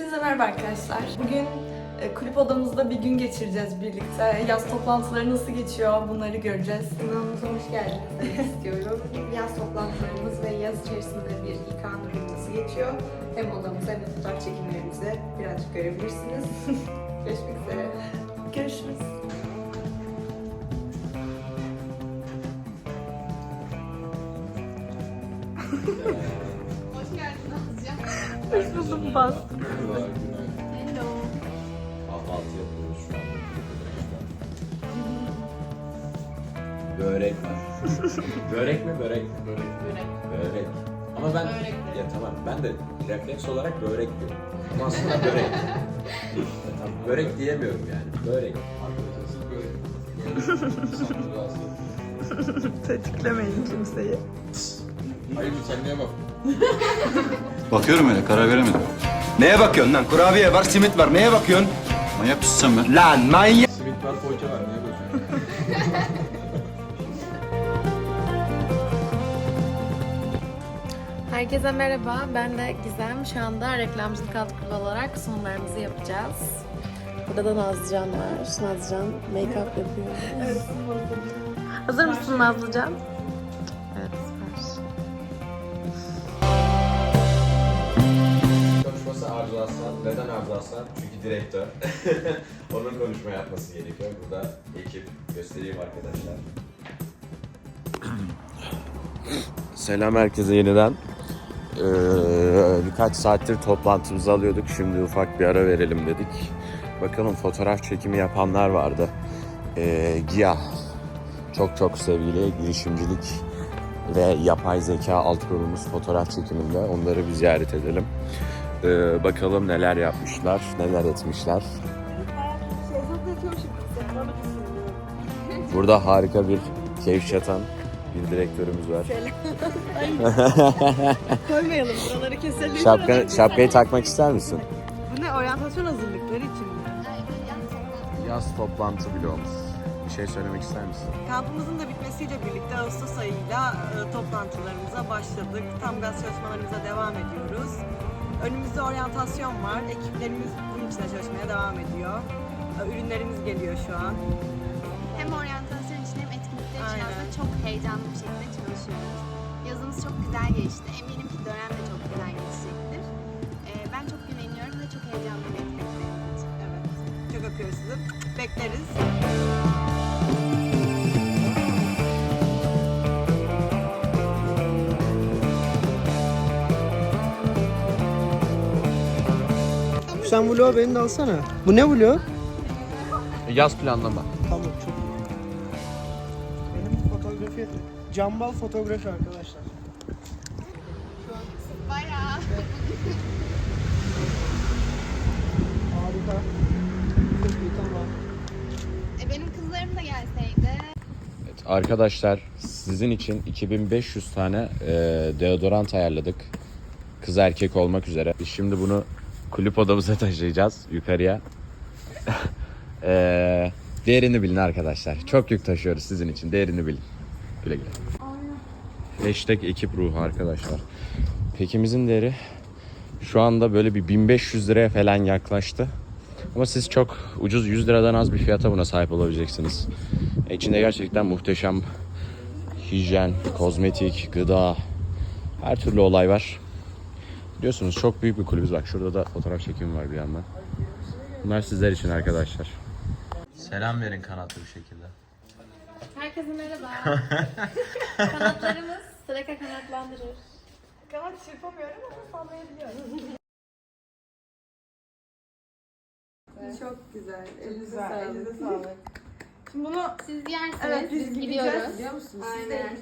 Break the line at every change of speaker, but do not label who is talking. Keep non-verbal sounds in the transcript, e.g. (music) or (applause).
Hepinize merhaba arkadaşlar. Bugün e, kulüp odamızda bir gün geçireceğiz birlikte. Yaz toplantıları nasıl geçiyor bunları göreceğiz.
Kanalımıza hoş geldiniz istiyorum. Yaz toplantılarımız ve yaz içerisinde bir İK Nur'un nasıl geçiyor? Hem odamıza hem de fotoğraf çekimlerimizi birazcık görebilirsiniz. (laughs) Görüşmek üzere.
Görüşürüz.
Nazcan. (laughs)
Buldum bastım.
Hello.
Kahvaltı yapıyoruz şu an. Börek var. börek mi börek mi?
Börek.
Börek. Ama ben
Börek
ya tamam ben de refleks olarak börek diyorum. Ama aslında börek. Ya tamam, börek diyemiyorum yani. Börek.
Tetiklemeyin kimseyi.
Hayır sen niye bak? (laughs)
Bakıyorum öyle karar veremedim.
Neye bakıyorsun lan? Kurabiye var, simit var. Neye bakıyorsun?
Manyak mısın sen be?
Lan manyak.
Simit var poğaça var niye bakıyorsun? (laughs)
Herkese merhaba. Ben de Gizem. Şu anda reklamcılık alt kurulu olarak sunumlarımızı yapacağız. Burada da Nazlıcan var. Nazlıcan make-up yapıyor. Hazır mısın Nazlıcan? Evet,
Arzu Aslan. Neden Arzu Aslan? Çünkü direktör. (laughs) Onun konuşma yapması gerekiyor. Burada ekip göstereyim arkadaşlar. Selam herkese yeniden. Ee, birkaç saattir toplantımızı alıyorduk. Şimdi ufak bir ara verelim dedik. Bakalım fotoğraf çekimi yapanlar vardı. Ee, GIA çok çok sevgili girişimcilik ve yapay zeka alt grubumuz fotoğraf çekiminde. Onları bir ziyaret edelim. Ee, bakalım neler yapmışlar, neler etmişler. Burada harika bir keyif çatan bir direktörümüz var. (laughs)
Koymayalım buraları keselim.
Şapka, şapkayı takmak ister misin?
Bu ne oryantasyon hazırlıkları için mi?
Yaz toplantı bloğumuz. Bir şey söylemek ister misin?
Kampımızın da bitmesiyle birlikte Ağustos ayıyla e, toplantılarımıza başladık. Tam gaz çalışmalarımıza devam ediyoruz. Önümüzde oryantasyon var. Ekiplerimiz bunun içinde çalışmaya devam ediyor. E, Ürünlerimiz geliyor şu an.
Hem oryantasyon için hem etkinlikler için
Aynen.
aslında çok heyecanlı bir şekilde çalışıyoruz. Yazımız çok güzel geçti. Eminim ki dönem de çok güzel geçecektir. Ee, ben çok güveniyorum ve çok heyecanlıyım etkinliklerimiz için.
Evet. Çok öpüyoruz sizi. Bekleriz.
Sen vlog beni de alsana. Bu ne vlog?
Yaz planlama.
Tamam çok iyi. Benim fotoğrafi Cambal fotoğrafi arkadaşlar.
Bayağı.
Harika. Çok iyi tamam.
E, benim kızlarım da gelseydi.
Evet, arkadaşlar sizin için 2500 tane e, deodorant ayarladık. Kız erkek olmak üzere. Biz şimdi bunu kulüp odamıza (laughs) taşıyacağız yukarıya. (laughs) e, değerini bilin arkadaşlar. Çok yük taşıyoruz sizin için. Değerini bilin. Güle güle. Hashtag ekip ruhu arkadaşlar. Pekimizin değeri şu anda böyle bir 1500 liraya falan yaklaştı. Ama siz çok ucuz 100 liradan az bir fiyata buna sahip olabileceksiniz. İçinde gerçekten muhteşem hijyen, kozmetik, gıda, her türlü olay var. Biliyorsunuz çok büyük bir kulübüz. Bak şurada da fotoğraf çekimi var bir yandan. Bunlar sizler için arkadaşlar. Selam verin kanatlı bir şekilde.
Herkese merhaba. (laughs) Kanatlarımız Streka kanatlandırır.
Kanat çırpamıyorum ama sallayabiliyorum.
Çok güzel. Elinize
Güzel,
sağlık.
elinize sağlık. Şimdi bunu
Siz yersiniz,
evet biz
biz
gideceğiz
gidiyoruz.
biliyor musunuz?
Aynen.